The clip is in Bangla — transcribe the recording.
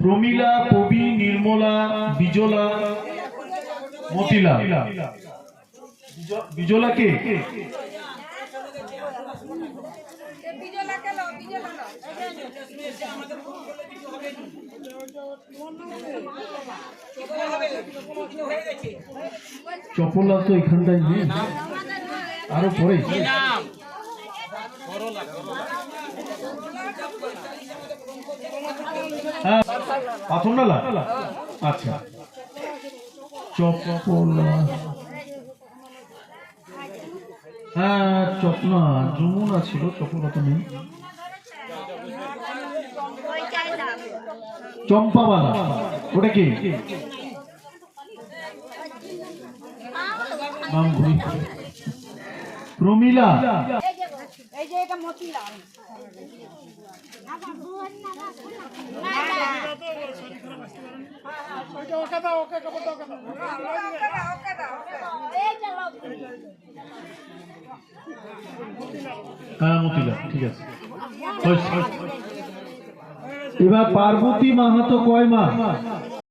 প্রমিলা কবি নির্মলা বিজলা মতিলা বিজলা কে? চপলা তো এখানটায় নেই। আরও পরে হ্যাঁ পাথর নালা আচ্ছা। চপলা হ্যাঁ চপলা যমুনা ছিল চপলা তো নেই। চম্পাবালা। ওটা কি? নাম ঘুরি প্রমিলা। এই যে, এটা মতিলাল। হ্যাঁ মতিলা ঠিক আছে। হয়েছে, হয়েছে। এবার পার্বতী মাহাতো কয় মা